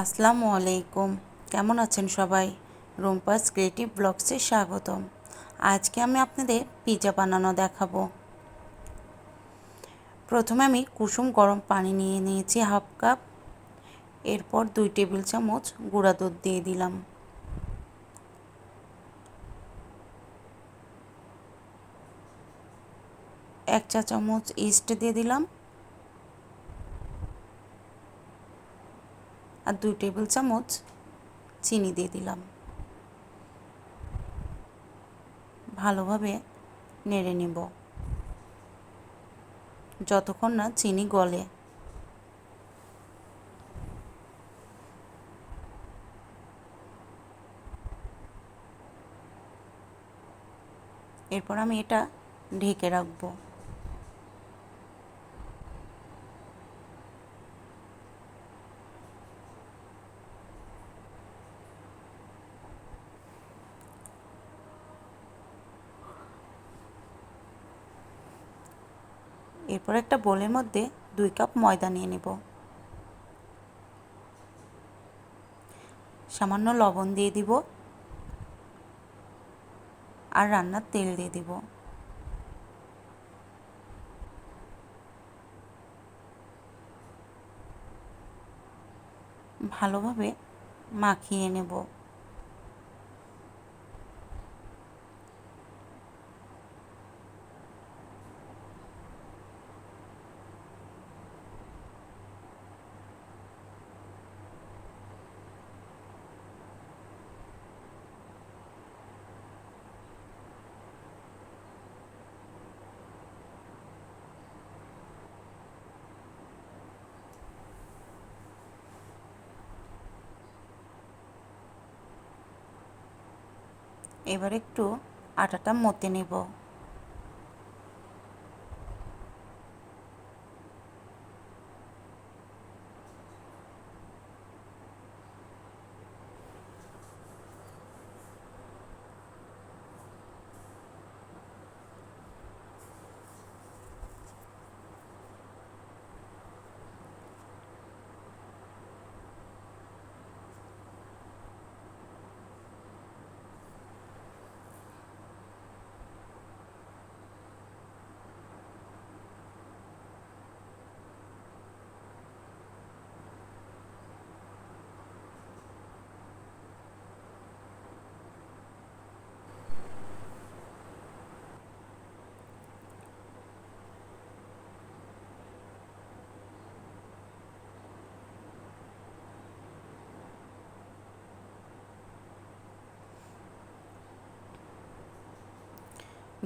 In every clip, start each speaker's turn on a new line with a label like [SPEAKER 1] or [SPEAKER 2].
[SPEAKER 1] আসসালামু আলাইকুম। কেমন আছেন সবাই? রুম্পাস ক্রিয়েটিভ ব্লগসে স্বাগতম। আজকে আমি আপনাদের পিৎজা বানানো দেখাবো। প্রথমে আমি কুসুম গরম পানি নিয়ে নিয়েছি হাফ কাপ। এরপর দুই টেবিল চামচ গুঁড়া দুধ দিয়ে দিলাম। এক চা চামচ ইস্ট দিয়ে দিলাম। আর দুই টেবিল চামচ চিনি দিয়ে দিলাম। ভালোভাবে নেড়ে নেব। যতক্ষণ না চিনি গলে। এরপর আমি এটা ঢেকে রাখব। এরপর একটা বোলের মধ্যে দুই কাপ ময়দা নিয়ে নেব। সামান্য লবণ দিয়ে দিব। আর রান্নার তেল দিয়ে দিব। ভালোভাবে মাখিয়ে নেব। এবার একটু আটাটা মতে নেব।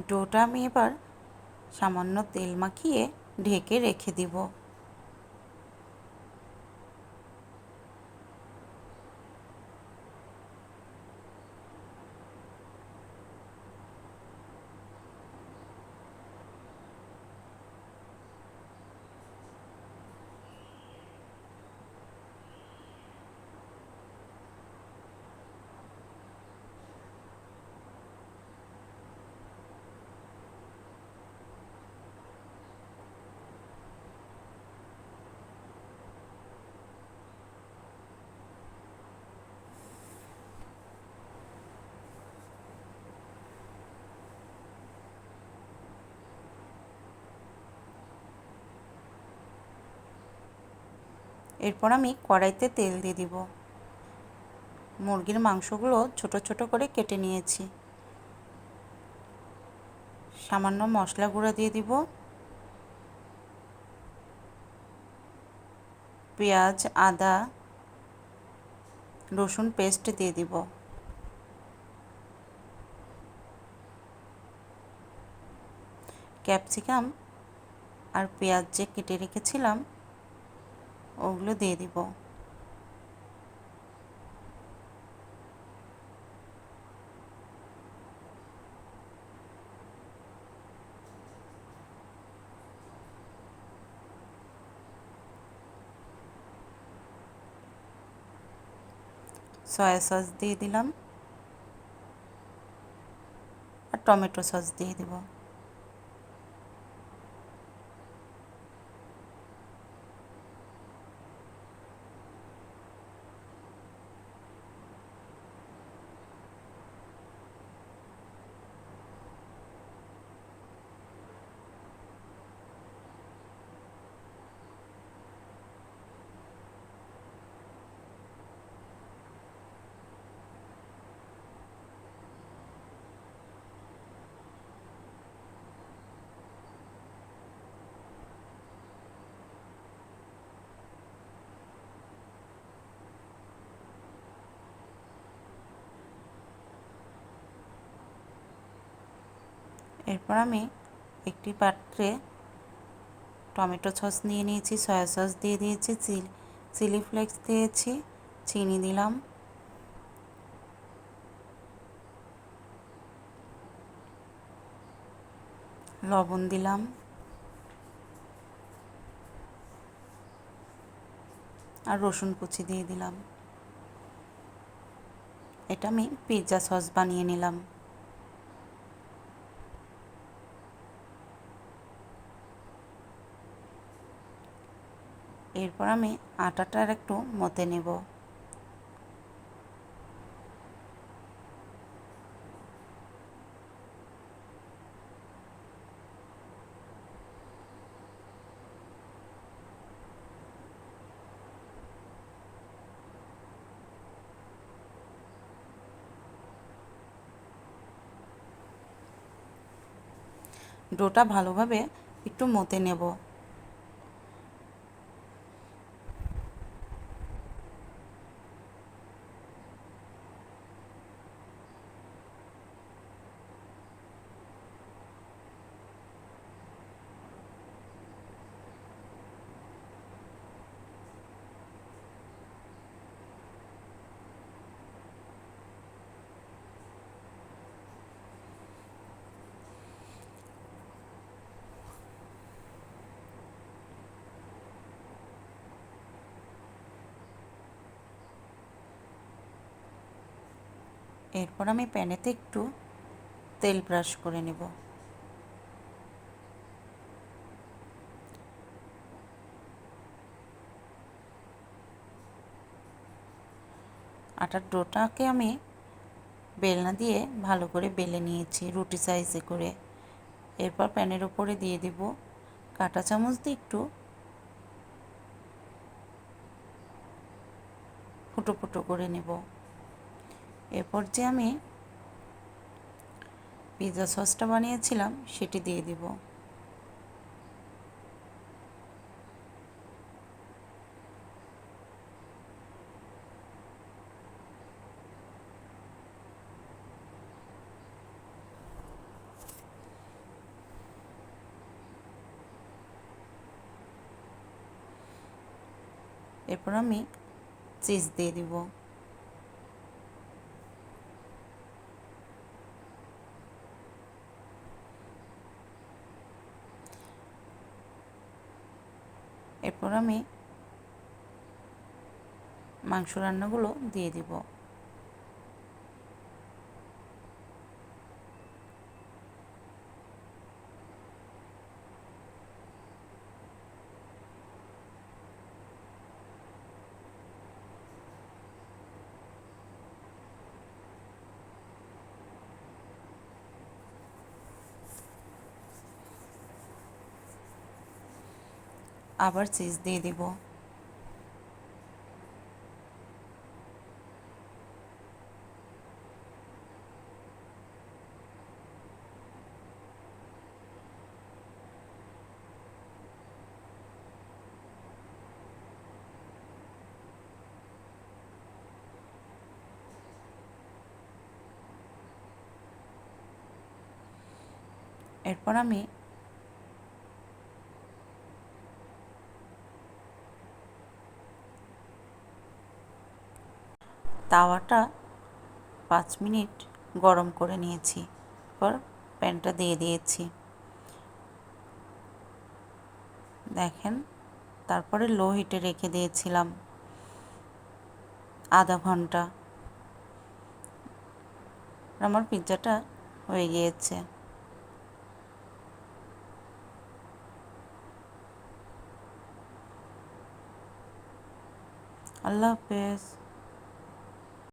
[SPEAKER 1] ডোটা আমি এবার সামান্য তেল মাখিয়ে ঢেকে রেখে দিব। এরপর আমি কড়াইতে তেল দিয়ে দিব। মুরগির মাংসগুলো ছোট ছোট করে কেটে নিয়েছি। সামান্য মশলা গুঁড়ো দিয়ে দিব। পেঁয়াজ, আদা, রসুন পেস্ট দিয়ে দিব। ক্যাপসিকাম আর পেঁয়াজ যে কেটে রেখেছিলাম ওগুলো দিয়ে দিব। সয়া সস দিয়ে দিলাম। আর টমেটো সস দিয়ে দিব। এরপর আমি একটি পাত্রে টমেটো সস নিয়ে নিয়েছি, সয়া সস দিয়ে দিয়েছি, চিলি চিলি ফ্লেক্স দিয়েছি, চিনি দিলাম। লবণ দিলাম। আর রসুন কুচি দিয়ে দিলাম। এটা আমি পিৎজা সস বানিয়ে নিলাম। এরপর আমি আটাটার একটু মতে নেব। ডোটা ভালোভাবে একটু মতে নেব। এরপর আমি প্যানেতে একটু তেল ব্রাশ করে নেব। আটার ডোটাকে আমি বেলনা দিয়ে ভালো করে বেলে নিয়েছি, রুটি সাইজে করে। এরপর প্যানের ওপরে দিয়ে দেব কাঁটা চামচ দিয়ে একটু ফুটো ফুটো করে নেব। এরপর যে আমি পিৎজা সসটা বানিয়েছিলাম সেটি দিয়ে দিব। এরপর আমি চিজ দিয়ে দিব। এরপর আমি মাংস রান্নাগুলো দিয়ে দিব। আবার চিজ দিয়ে দিব। এরপর আমি তাওয়াটা পাঁচ মিনিট গরম করে নিয়েছি। এরপর প্যানটা দিয়ে দিয়েছি। দেখেন, তারপরে লো হিটে রেখে দিয়েছিলাম আধা ঘণ্টা। আমার পিৎজাটা হয়ে গিয়েছে। আল্লাহ হাফেজ।